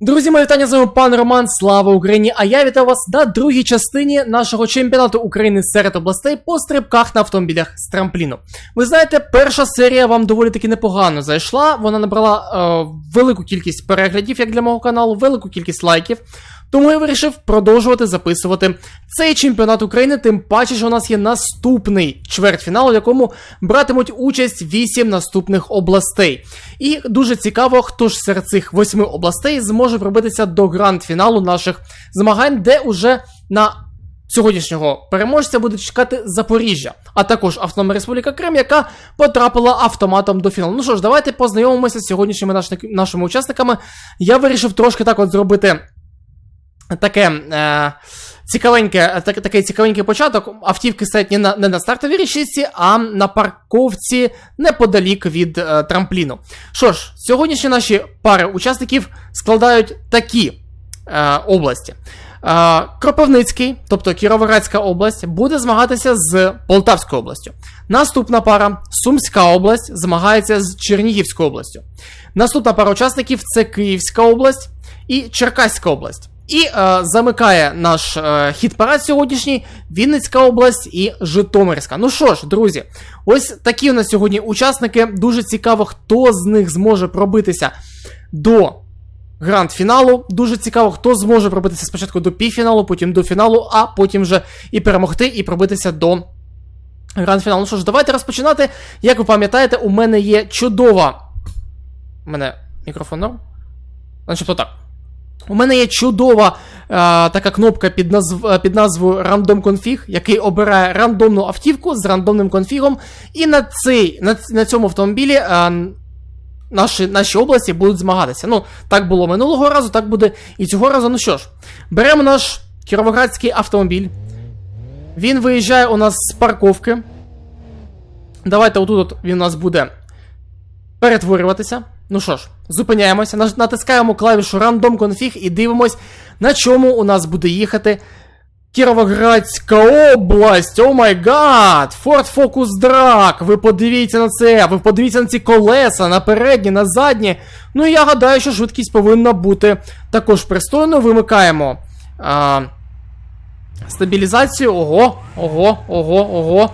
Друзі, мої вітання з вами пан Роман, слава Україні! А я вітаю вас на другій частині нашого чемпіонату України серед областей по стрибках на автомобілях з трампліну. Ви знаєте, перша серія вам доволі таки непогано зайшла. Вона набрала е, велику кількість переглядів, як для мого каналу, велику кількість лайків. Тому я вирішив продовжувати записувати цей чемпіонат України, тим паче, що у нас є наступний чвертьфінал, у якому братимуть участь 8 наступних областей. І дуже цікаво, хто ж серед цих восьми областей зможе пробитися до гранд-фіналу наших змагань, де уже на сьогоднішнього переможця буде чекати Запоріжжя, а також Автономна Республіка Крим, яка потрапила автоматом до фіналу. Ну що ж, давайте познайомимося з сьогоднішніми нашими, нашими учасниками. Я вирішив трошки так от зробити таке е, цікавеньке, так, такий цікавенький початок. Автівки стоять не на, не на стартовій річці, а на парковці неподалік від е, трампліну. Що ж, сьогоднішні наші пари учасників складають такі е, області. Е, Кропивницький, тобто Кіровоградська область, буде змагатися з Полтавською областю. Наступна пара Сумська область змагається з Чернігівською областю. Наступна пара учасників це Київська область і Черкаська область. І е, замикає наш е, хід парад сьогоднішній Вінницька область і Житомирська. Ну що ж, друзі, ось такі у нас сьогодні учасники. Дуже цікаво, хто з них зможе пробитися до гранд-фіналу. Дуже цікаво, хто зможе пробитися спочатку до півфіналу, потім до фіналу, а потім вже і перемогти, і пробитися до гранд-фіналу. Ну що ж, давайте розпочинати. Як ви пам'ятаєте, у мене є чудова. У мене мікрофон норм? Начебто так. У мене є чудова е, така кнопка під, назв, е, під назвою Random Config, який обирає рандомну автівку з рандомним конфігом. І на цей, на, на цьому автомобілі е, наші, наші області будуть змагатися. Ну, так було минулого разу, так буде і цього разу. Ну що ж, беремо наш кіровоградський автомобіль. Він виїжджає у нас з парковки. Давайте отут от він у нас буде перетворюватися. Ну що ж, зупиняємося, натискаємо клавішу Random Config і дивимось, на чому у нас буде їхати Кіровоградська область. О май гад! Ford Focus Drag. Ви подивіться на це, ви подивіться на ці колеса, на передні, на задні. Ну і я гадаю, що швидкість повинна бути також пристойною. Вимикаємо а, стабілізацію. Ого, ого, ого, ого.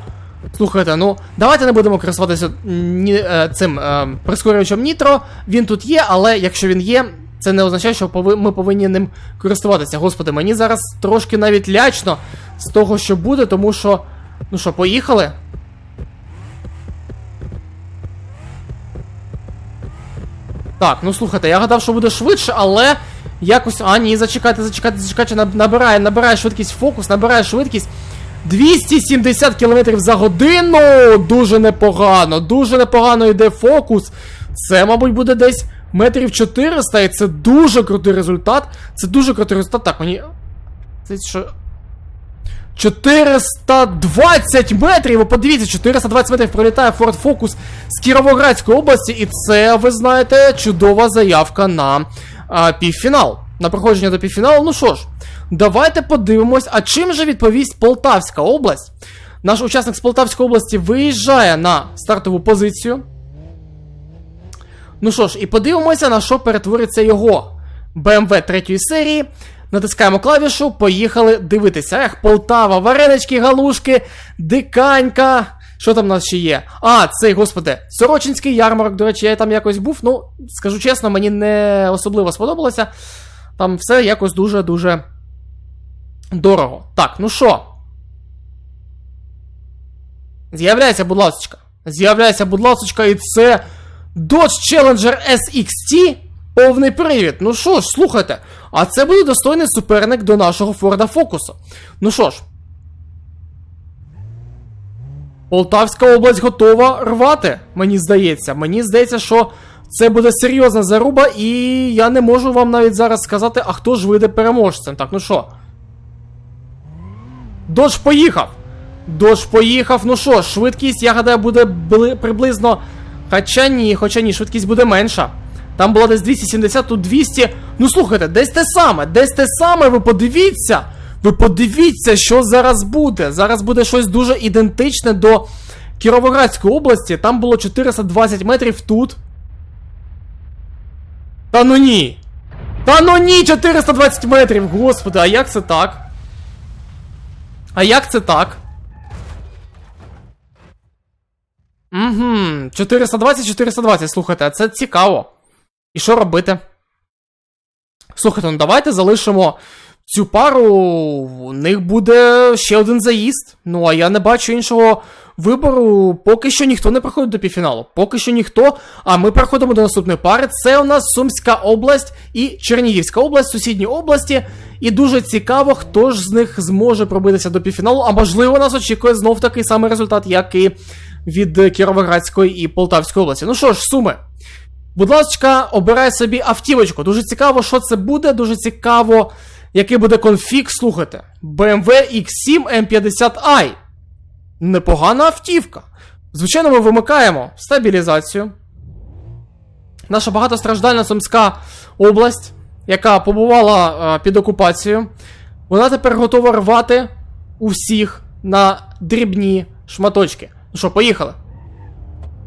Слухайте, ну давайте не будемо користуватися ні, е, цим е, прискорювачем Нітро. Він тут є, але якщо він є, це не означає, що пови- ми повинні ним користуватися. Господи, мені зараз трошки навіть лячно з того, що буде, тому що. Ну що, поїхали? Так, ну слухайте, я гадав, що буде швидше, але якось. А, ні, зачекайте, зачекайте, зачекайте, набирає, набирає швидкість фокус, набирає швидкість. 270 км за годину! Дуже непогано, дуже непогано йде фокус. Це, мабуть, буде десь метрів 400, і це дуже крутий результат. Це дуже крутий результат. Так, мені. Це що. 420 метрів! Подивіться, 420 метрів пролітає Ford Focus з Кіровоградської області, і це, ви знаєте, чудова заявка на а, півфінал. На проходження до півфіналу. Ну що ж, давайте подивимось, а чим же відповість Полтавська область? Наш учасник з Полтавської області виїжджає на стартову позицію. Ну що ж, і подивимося, на що перетвориться його BMW третьої серії. Натискаємо клавішу, поїхали дивитися. Ех, Полтава, варенички, галушки, диканька. Що там у нас ще є? А, цей, господи, Сорочинський ярмарок, до речі, я там якось був. Ну, скажу чесно, мені не особливо сподобалося. Там все якось дуже-дуже дорого. Так, ну що? З'являйся, будь ласочка. З'являйся, будь ласочка, і це Dodge Challenger SXT повний привід. Ну що ж, слухайте, а це буде достойний суперник до нашого Форда Фокусу. Ну що ж. Полтавська область готова рвати, мені здається. Мені здається, що це буде серйозна заруба, і я не можу вам навіть зараз сказати, а хто ж вийде переможцем. Так, ну що? Додж поїхав! Додж поїхав, ну що, швидкість, я гадаю, буде бли- приблизно. Хоча ні, хоча ні, швидкість буде менша. Там було десь 270, тут 200. Ну слухайте, десь те саме, десь те саме, ви подивіться. Ви подивіться, що зараз буде. Зараз буде щось дуже ідентичне до Кіровоградської області. Там було 420 метрів тут. Та ну ні. Та ну ні, 420 метрів, господи, а як це так? А як це так? Угу, 420, 420, слухайте, це цікаво. І що робити? Слухайте, ну давайте залишимо цю пару. У них буде ще один заїзд. Ну, а я не бачу іншого вибору. Поки що ніхто не проходить до півфіналу. Поки що ніхто. А ми переходимо до наступної пари. Це у нас Сумська область і Чернігівська область, сусідні області. І дуже цікаво, хто ж з них зможе пробитися до півфіналу. А можливо, нас очікує знов такий самий результат, як і від Кіровоградської і Полтавської області. Ну що ж, суми. Будь ласка, обирай собі автівочку. Дуже цікаво, що це буде. Дуже цікаво, який буде конфіг. Слухайте. BMW X7 M50i. Непогана автівка. Звичайно, ми вимикаємо стабілізацію. Наша багатостраждальна Сумська область, яка побувала е, під окупацією, вона тепер готова рвати усіх на дрібні шматочки. Ну що, поїхали?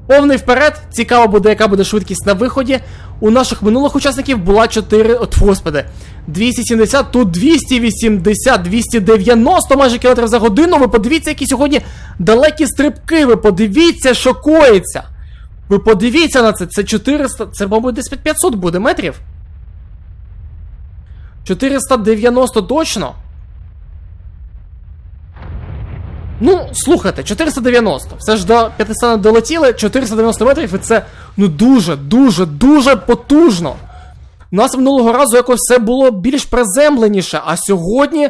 Повний вперед. Цікаво буде, яка буде швидкість на виході. У наших минулих учасників була 4. От, господи, 270, тут 280, 290 майже кілометрів за годину. Ви подивіться, які сьогодні далекі стрибки. Ви подивіться, що коїться. Ви подивіться на це. Це 400. Це, мабуть, десь 500 буде метрів. 490 точно. Ну, слухайте, 490. Все ж до 500 долетіли, 490 метрів, і це ну дуже, дуже, дуже потужно. У нас минулого разу якось все було більш приземленіше, а сьогодні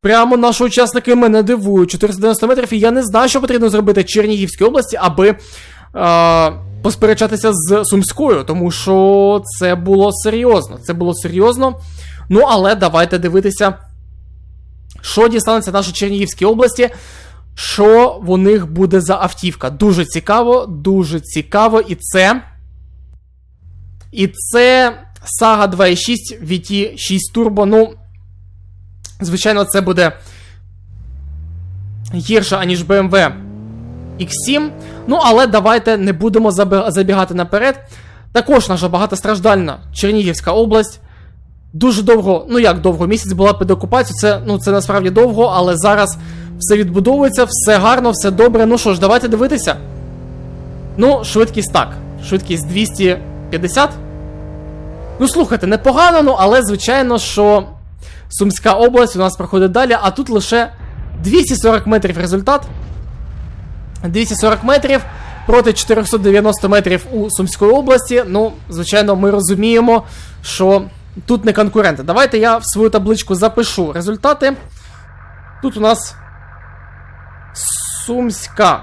прямо наші учасники мене дивують. 490 метрів, і я не знаю, що потрібно зробити Чернігівській області, аби е, посперечатися з Сумською, тому що це було серйозно. Це було серйозно. Ну, але давайте дивитися, що дістанеться нашій Чернігівській області. Що у них буде за автівка? Дуже цікаво, дуже цікаво. І це. І це Saga 2.6 VT 6 Turbo. Ну, звичайно, це буде гірше, аніж BMW X7. Ну, але давайте не будемо забігати наперед. Також наша багатостраждальна Чернігівська область. Дуже довго, ну як довго, місяць була під окупацією. Це ну, це насправді довго, але зараз все відбудовується, все гарно, все добре. Ну що ж, давайте дивитися. Ну, швидкість так. Швидкість 250. Ну, слухайте, непогано, ну, але, звичайно, що Сумська область у нас проходить далі, а тут лише 240 метрів результат. 240 метрів проти 490 метрів у Сумської області. Ну, звичайно, ми розуміємо, що тут не конкуренти. Давайте я в свою табличку запишу результати. Тут у нас Сумська.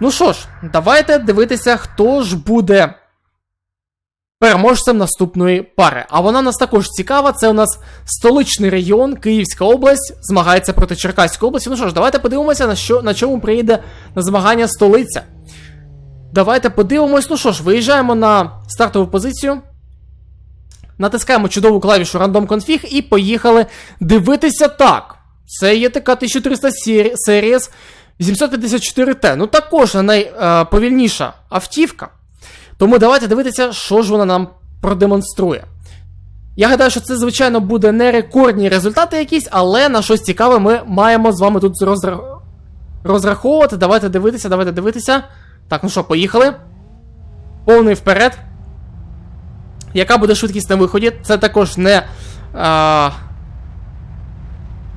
Ну що ж, давайте дивитися, хто ж буде переможцем наступної пари. А вона нас також цікава. Це у нас столичний регіон, Київська область, змагається проти Черкаської області. Ну що ж, давайте подивимося, на що, на чому приїде на змагання столиця. Давайте подивимось. Ну що ж, виїжджаємо на стартову позицію. Натискаємо чудову клавішу Random Config і поїхали дивитися так. Це є така 1300 Series 854T. Ну також найповільніша автівка. Тому давайте дивитися, що ж вона нам продемонструє. Я гадаю, що це, звичайно, буде не рекордні результати якісь, але на щось цікаве ми маємо з вами тут розра... розраховувати. Давайте дивитися, давайте дивитися. Так, ну що, поїхали. Повний вперед. Яка буде швидкість на виході? Це також не. А...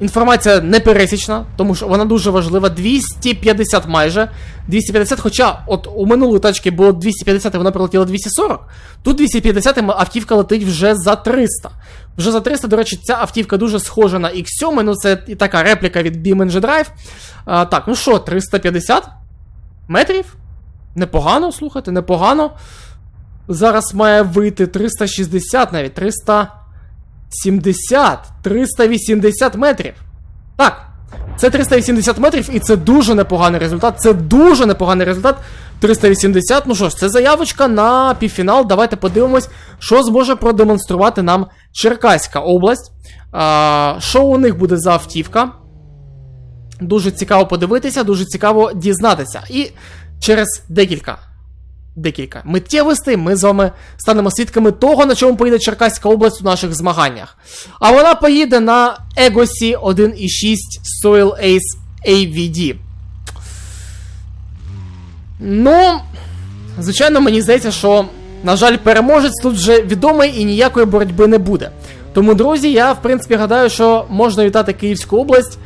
Інформація не пересічна, тому що вона дуже важлива. 250 майже. 250, хоча от у минулої тачки було 250, і вона прилетіла 240. Тут 250 автівка летить вже за 300. Вже за 300, до речі, ця автівка дуже схожа на X7, ну це і така репліка від BMG Drive. А, Так, ну що, 350 метрів? Непогано, слухайте, непогано. Зараз має вийти 360 навіть 370, 380 метрів. Так, це 380 метрів, і це дуже непоганий результат. Це дуже непоганий результат. 380. Ну що ж, це заявочка на півфінал. Давайте подивимось, що зможе продемонструвати нам Черкаська область. А, Що у них буде за автівка? Дуже цікаво подивитися, дуже цікаво дізнатися. І через декілька декілька миттєвостей, ми з вами станемо свідками того, на чому поїде Черкаська область у наших змаганнях. А вона поїде на Егосі 1.6 Soil Ace AVD. Ну, звичайно, мені здається, що, на жаль, переможець тут вже відомий і ніякої боротьби не буде. Тому, друзі, я в принципі гадаю, що можна вітати Київську область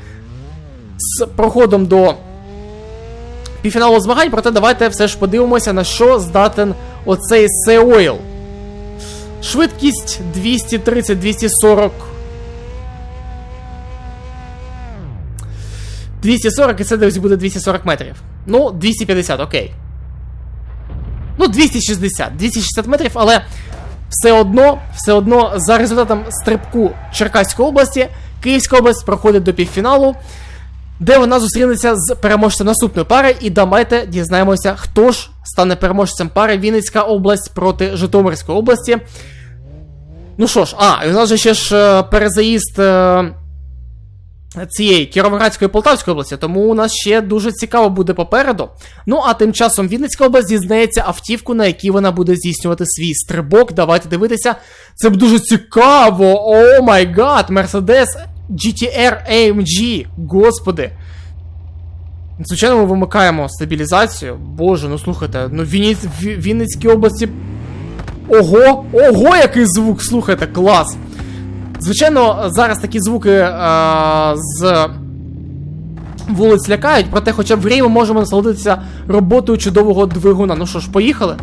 з проходом до півфіналу змагань, проте давайте все ж подивимося, на що здатен оцей Сеойл. Швидкість 230-240. 240 і це десь буде 240 метрів. Ну, 250, окей. Ну, 260. 260 метрів, але все одно, все одно, за результатом стрибку Черкаської області, Київська область проходить до півфіналу, де вона зустрінеться з переможцем наступної пари. І давайте дізнаємося, хто ж стане переможцем пари Вінницька область проти Житомирської області. Ну що ж, а, і у нас же ще ж е, перезаїзд. Е, цієї Кіровоградської Полтавської області, тому у нас ще дуже цікаво буде попереду. Ну а тим часом Вінницька область дізнається автівку, на якій вона буде здійснювати свій стрибок. Давайте дивитися. Це б дуже цікаво. О май гад, Mercedes GTR AMG. Господи. Звичайно, ми вимикаємо стабілізацію. Боже, ну слухайте, ну в Вінниць, Вінницькій області. Ого! Ого, який звук! Слухайте, клас! Звичайно, зараз такі звуки е, з вулиць лякають, проте хоча б в грі ми можемо насолодитися роботою чудового двигуна. Ну що ж, поїхали?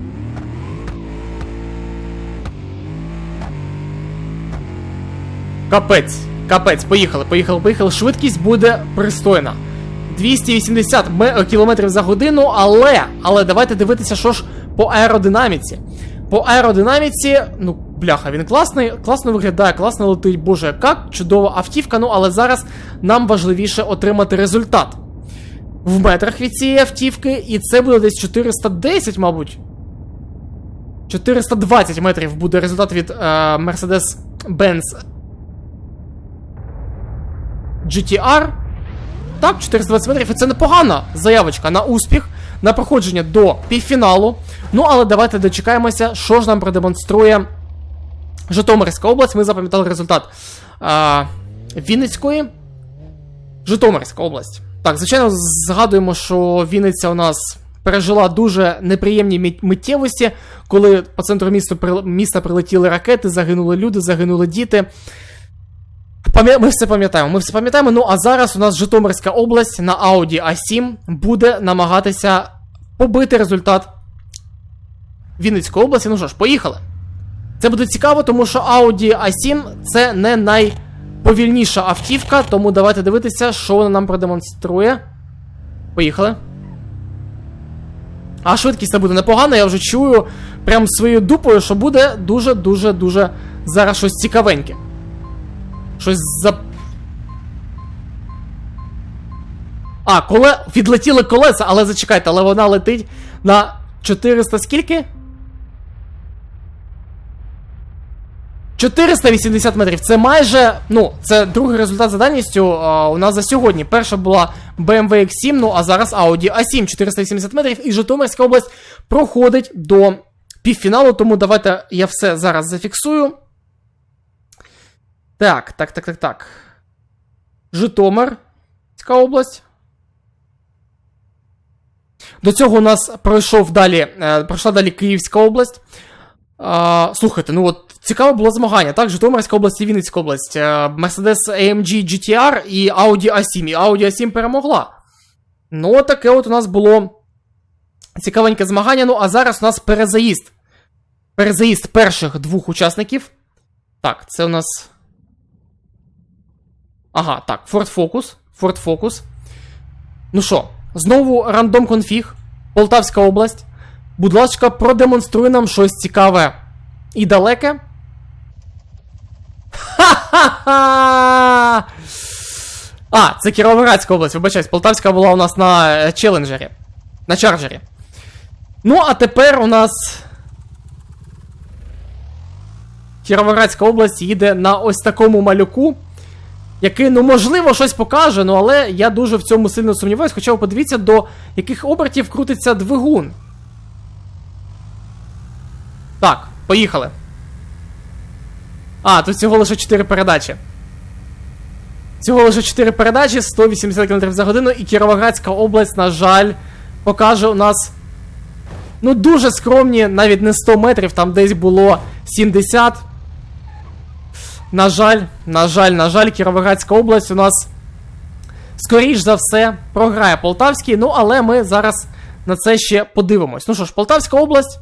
Капець, капець, поїхали, поїхали, поїхали. Швидкість буде пристойна. 280 км за годину, але, але давайте дивитися, що ж по аеродинаміці. По аеродинаміці, ну, бляха, він класний, класно виглядає, класно летить, боже, як чудова автівка, ну але зараз нам важливіше отримати результат. В метрах від цієї автівки, і це буде десь 410, мабуть. 420 метрів буде результат від е, Mercedes-Benz GTR. Так, 420 метрів, і це непогана заявочка на успіх, на проходження до півфіналу. Ну, але давайте дочекаємося, що ж нам продемонструє Житомирська область. Ми запам'ятали результат а, Вінницької. Житомирська область. Так, звичайно, згадуємо, що Вінниця у нас пережила дуже неприємні миттєвості, коли по центру міста, прилетіли ракети, загинули люди, загинули діти. Ми все пам'ятаємо, ми все пам'ятаємо. Ну а зараз у нас Житомирська область на Audi A7 буде намагатися побити результат Вінницької області. Ну що ж, поїхали. Це буде цікаво, тому що Audi A7 це не найповільніша автівка, тому давайте дивитися, що вона нам продемонструє. Поїхали. А швидкість це буде непогана, я вже чую прям своєю дупою, що буде дуже-дуже-дуже зараз щось цікавеньке. Щось за. А, коле... відлетіли колеса, але зачекайте, але вона летить на 400 скільки? 480 метрів. Це майже. Ну, це другий результат за дальністю а, у нас за сьогодні. Перша була BMW X7, ну а зараз Audi A7 480 метрів. І Житомирська область проходить до півфіналу, тому давайте я все зараз зафіксую. Так, так, так, так, так. Житомир. Цікава область. До цього у нас пройшов далі, е, пройшла далі Київська область. А, Слухайте, ну от цікаве було змагання, так? Житомирська область і Вінницька область. Е, Mercedes AMG GTR і Audi A7. І Audi A7 перемогла. Ну, таке от у нас було цікавеньке змагання. Ну, а зараз у нас перезаїзд. Перезаїзд перших двох учасників. Так, це у нас. Ага, так, Ford Focus. Ford Focus. Ну що, знову рандом конфіг. Полтавська область. Будь ласка, продемонструй нам щось цікаве і далеке. Ха-ха-ха! А, це Кіровоградська область, вибачаюсь, Полтавська була у нас на е, челенджері. На чарджері. Ну, а тепер у нас. Кіровоградська область їде на ось такому малюку який, ну, можливо, щось покаже, ну але я дуже в цьому сильно сумніваюсь. Хоча ви подивіться, до яких обертів крутиться двигун. Так, поїхали. А, тут всього лише 4 передачі. Всього лише 4 передачі, 180 км за годину, і Кіровоградська область, на жаль, покаже у нас. Ну, дуже скромні, навіть не 100 метрів, там десь було 70. На жаль, на жаль, на жаль, Кіровоградська область у нас, скоріш за все, програє Полтавський. Ну, але ми зараз на це ще подивимось. Ну що ж, Полтавська область,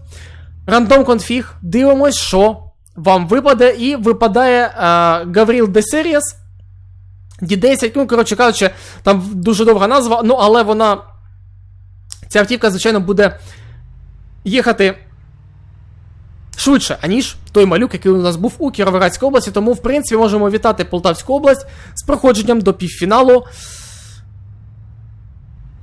рандом конфіг, дивимось, що вам випаде, і випадає е, Гавріл Десеріас. D10, ну, коротше кажучи, там дуже довга назва, ну, але вона. Ця автівка, звичайно, буде їхати швидше, аніж той малюк, який у нас був у Кіровоградській області. Тому, в принципі, можемо вітати Полтавську область з проходженням до півфіналу.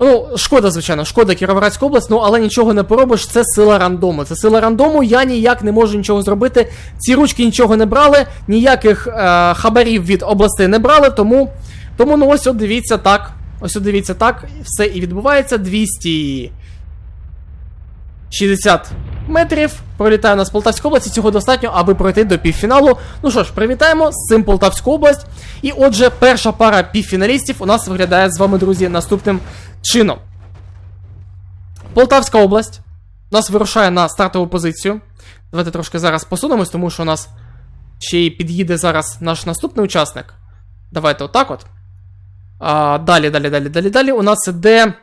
Ну, шкода, звичайно, шкода Кіровоградська область, ну але нічого не поробиш, це сила рандому. Це сила рандому, я ніяк не можу нічого зробити. Ці ручки нічого не брали, ніяких е, хабарів від областей не брали, тому. Тому ну ось от дивіться так. Ось от дивіться так. Все і відбувається. 260 метрів. Пролітає нас Полтавська область, і цього достатньо, аби пройти до півфіналу. Ну що ж, привітаємо з цим Полтавську область. І отже, перша пара півфіналістів у нас виглядає з вами, друзі, наступним чином. Полтавська область нас вирушає на стартову позицію. Давайте трошки зараз посунемось, тому що у нас ще й під'їде зараз наш наступний учасник. Давайте отак от. А, Далі, далі, далі, далі, далі. У нас іде.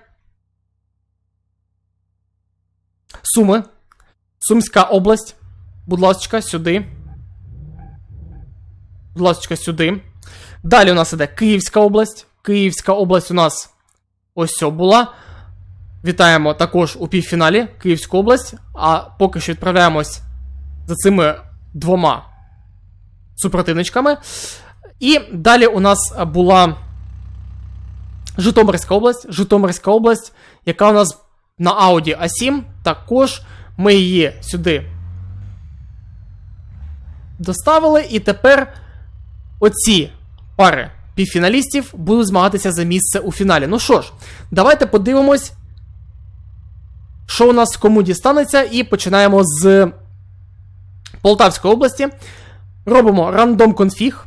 Суми. Сумська область. Будь ласка, сюди. Будь ласка, сюди. Далі у нас іде Київська область. Київська область у нас ось була. Вітаємо також у півфіналі Київську область. А поки що відправляємось за цими двома супротивничками. І далі у нас була Житомирська область. Житомирська область, яка у нас на Audi A7. Також ми її сюди доставили. І тепер оці пари півфіналістів будуть змагатися за місце у фіналі. Ну що ж, давайте подивимось, що у нас кому дістанеться, і починаємо з Полтавської області. Робимо рандом конфіг.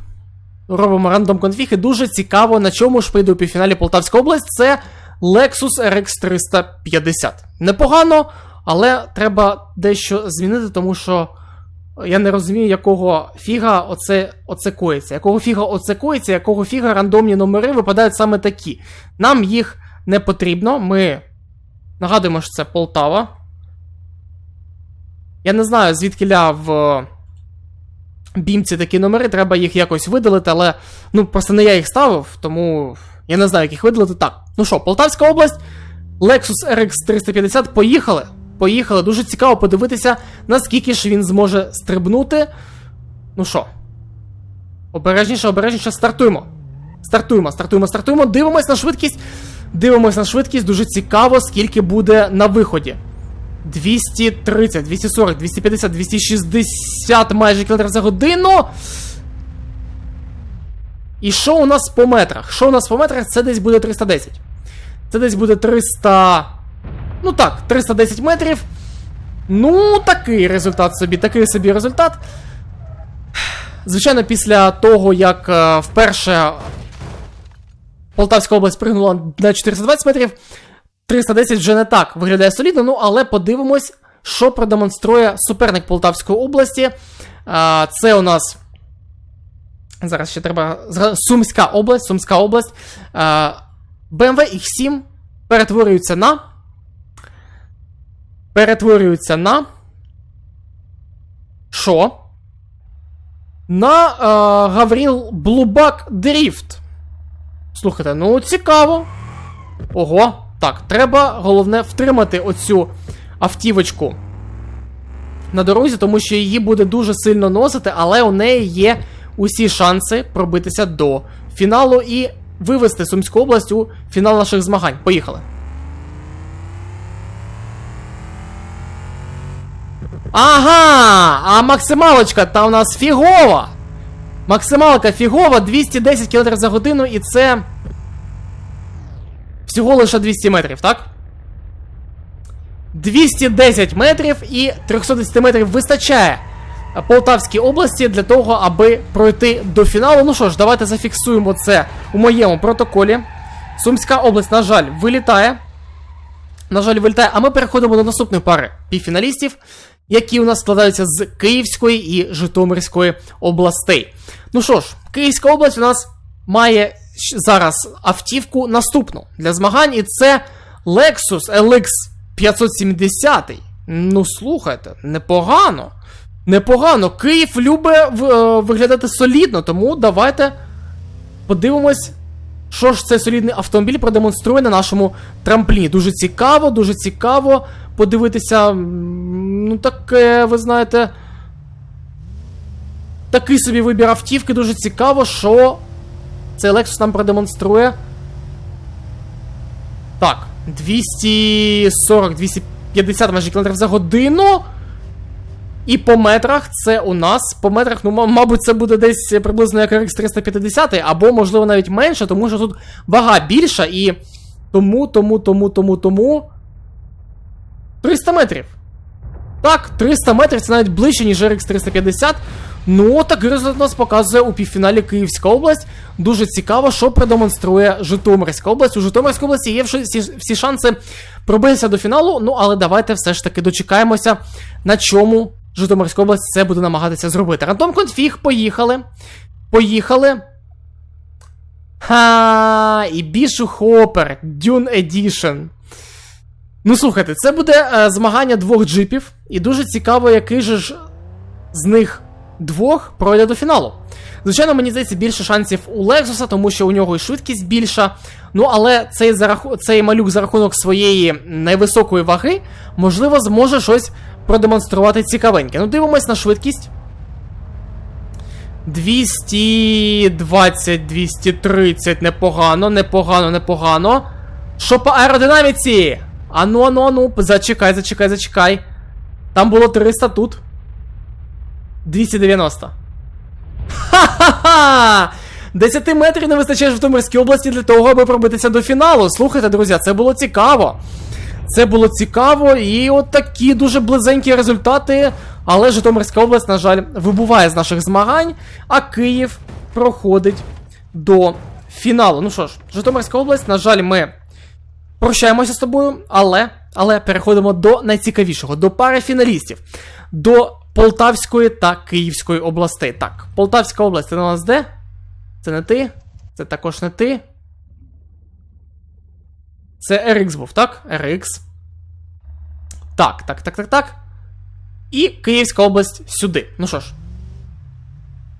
Робимо рандом конфіг, і дуже цікаво, на чому ж прийде у півфіналі Полтавська область. Це Lexus RX 350. Непогано, але треба дещо змінити, тому що я не розумію, якого фіга оце, оце коїться. Якого фіга оце коїться, якого фіга рандомні номери випадають саме такі. Нам їх не потрібно. Ми нагадуємо, що це Полтава. Я не знаю, звідки ля в бімці такі номери, треба їх якось видалити, але ну просто не я їх ставив, тому я не знаю, як їх видалити. Так. Ну що, Полтавська область, Lexus RX 350, поїхали. Поїхали. Дуже цікаво подивитися, наскільки ж він зможе стрибнути. Ну що, обережніше, обережніше, стартуємо. Стартуємо, стартуємо, стартуємо. Дивимось на швидкість. Дивимось на швидкість. Дуже цікаво, скільки буде на виході. 230, 240, 250, 260 майже км за годину. І що у нас по метрах? Що у нас по метрах? Це десь буде 310. Це десь буде 300. Ну так, 310 метрів. Ну, такий результат собі, такий собі результат. Звичайно, після того, як е, вперше Полтавська область пригнула на 420 метрів, 310 вже не так виглядає солідно, ну але подивимось, що продемонструє суперник Полтавської області. А, Це у нас. Зараз ще треба. Сумська область. Сумська область. BMW X7 перетворюється на. Перетворюється на. Що? На а, Гавріл Блубак Дріфт. Слухайте, ну цікаво. Ого. Так, треба головне втримати оцю автівочку на дорозі, тому що її буде дуже сильно носити, але у неї є усі шанси пробитися до фіналу і вивести Сумську область у фінал наших змагань. Поїхали. Ага! А максималочка та у нас фігова! Максималка фігова, 210 км за годину, і це. Всього лише 200 метрів, так? 210 метрів і 310 метрів вистачає Полтавській області для того, аби пройти до фіналу. Ну що ж, давайте зафіксуємо це у моєму протоколі. Сумська область, на жаль, вилітає. На жаль, вилітає. А ми переходимо до наступної пари півфіналістів, які у нас складаються з Київської і Житомирської областей. Ну що ж, Київська область у нас має зараз автівку наступну для змагань, і це Lexus LX 570. Ну, слухайте, непогано. Непогано. Київ любить е, виглядати солідно, тому давайте подивимось, що ж цей солідний автомобіль продемонструє на нашому трампліні. Дуже цікаво, дуже цікаво подивитися. Ну, таке, ви знаєте. Такий собі вибір автівки, дуже цікаво, що цей Lexus нам продемонструє. Так, 240-250 майже км за годину. І по метрах це у нас. По метрах, ну, мабуть, це буде десь приблизно як RX 350, або, можливо, навіть менше, тому що тут вага більша і. Тому, тому, тому, тому, тому. 300 метрів. Так, 300 метрів це навіть ближче, ніж RX 350. Ну, такий результат нас показує у півфіналі Київська область. Дуже цікаво, що продемонструє Житомирська область. У Житомирській області є всі, шанси пробитися до фіналу. Ну, але давайте все ж таки дочекаємося, на чому Житомирська область це буде намагатися зробити. Рандом конфіг, поїхали. Поїхали. Ха, і Бішу Хопер, Dune Edition. Ну, слухайте, це буде е, змагання двох джипів, і дуже цікаво, який же ж з них двох пройде до фіналу. Звичайно, мені здається, більше шансів у Лексуса, тому що у нього і швидкість більша. Ну, але цей, зараху... цей малюк за рахунок своєї невисокої ваги, можливо, зможе щось продемонструвати цікавеньке. Ну, дивимось на швидкість. 220, 230, непогано, непогано, непогано. Що по аеродинаміці? Ану, ану, ану, зачекай, зачекай, зачекай. Там було 300 тут. 290. Ха-ха-ха! 10 метрів не вистачає Житомирській області для того, аби пробитися до фіналу. Слухайте, друзі, це було цікаво. Це було цікаво, і от такі дуже близенькі результати. Але Житомирська область, на жаль, вибуває з наших змагань, а Київ проходить до фіналу. Ну що ж, Житомирська область, на жаль, ми прощаємося з тобою, але, але переходимо до найцікавішого, до пари фіналістів, до Полтавської та Київської областей. Так, Полтавська область, це у нас де? Це не ти? Це також не ти. Це RX був, так? RX. Так, так, так, так, так. І Київська область сюди. Ну що ж.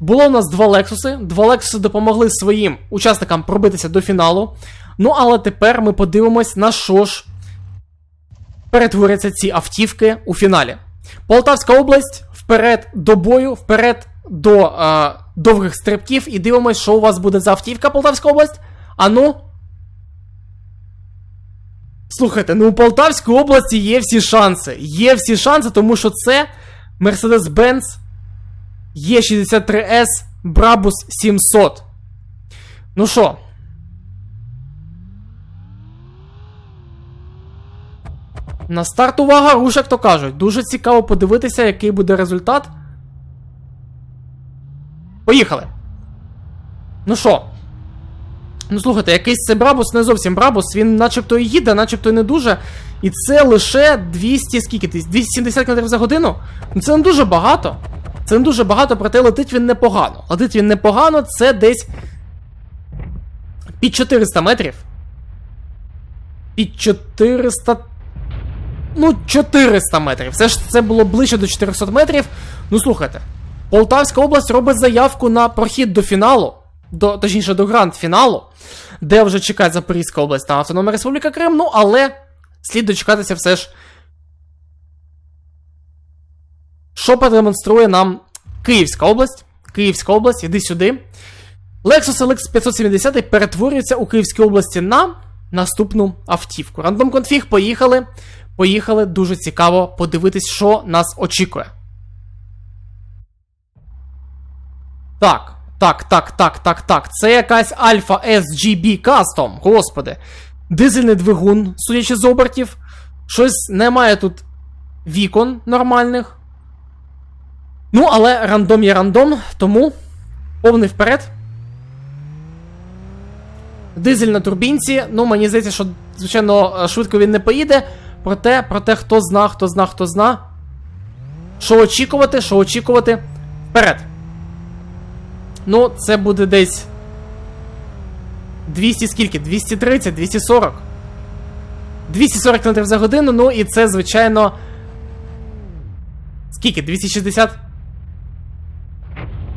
Було у нас два Лексуси. Два Лексуси допомогли своїм учасникам пробитися до фіналу. Ну, але тепер ми подивимось, на що ж перетворяться ці автівки у фіналі. Полтавська область вперед до бою, вперед до е, довгих стрибків. І дивимось, що у вас буде за автівка Полтавська область. Ану. Слухайте, ну у Полтавській області є всі шанси. Є всі шанси, тому що це Mercedes-Benz E63S Brabus 700. Ну що? На старт увага, руш, як то кажуть. Дуже цікаво подивитися, який буде результат. Поїхали. Ну що? Ну слухайте, якийсь це Брабус не зовсім Брабус, він начебто і їде, начебто і не дуже. І це лише 200 скільки 270 км за годину? Ну це не дуже багато. Це не дуже багато, проте летить він непогано. Летить він непогано, це десь під 400 метрів. Під 400. Ну, 400 метрів. Все ж це було ближче до 400 метрів. Ну слухайте, Полтавська область робить заявку на прохід до фіналу, до, точніше до гранд-фіналу, де вже чекає Запорізька область та Автономна Республіка Крим. Ну, але слід дочекатися все ж. Що продемонструє нам Київська область? Київська область, іди сюди. Lexus LX 570 перетворюється у Київській області на наступну автівку. Рандом конфіг, поїхали. Поїхали, дуже цікаво подивитись, що нас очікує. Так, так, так, так, так, так. Це якась Alpha SGB Custom, господи. Дизельний двигун, судячи з обертів. Щось немає тут вікон нормальних. Ну, але рандом є рандом, тому повний вперед. Дизель на турбінці. Ну, мені здається, що, звичайно, швидко він не поїде. Проте, проте, хто зна, хто зна, хто зна. Що очікувати, що очікувати. Вперед. Ну, це буде десь. 200 скільки? 230, 240. 240 км за годину, ну і це, звичайно. Скільки? 260?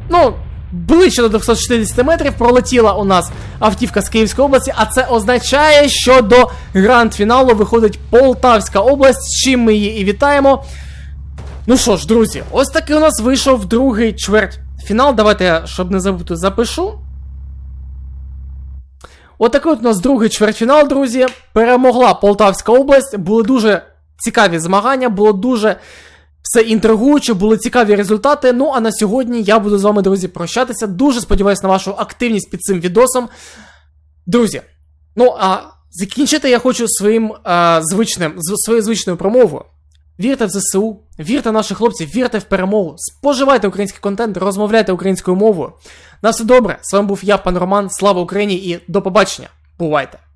Ну, ближче до 260 метрів пролетіла у нас автівка з Київської області, а це означає, що до гранд-фіналу виходить Полтавська область, з чим ми її і вітаємо. Ну що ж, друзі, ось такий у нас вийшов другий чверть фінал. Давайте я, щоб не забути, запишу. Отакий от у нас другий чвертьфінал, друзі. Перемогла Полтавська область. Були дуже цікаві змагання, було дуже все інтригуюче, були цікаві результати. Ну а на сьогодні я буду з вами, друзі, прощатися. Дуже сподіваюся на вашу активність під цим відосом. Друзі, ну а закінчити я хочу своїм а, звичним, своєю звичною промовою. Вірте в ЗСУ, вірте в наших хлопців, вірте в перемогу, споживайте український контент, розмовляйте українською мовою. На все добре. З вами був я, пан Роман. Слава Україні і до побачення. Бувайте!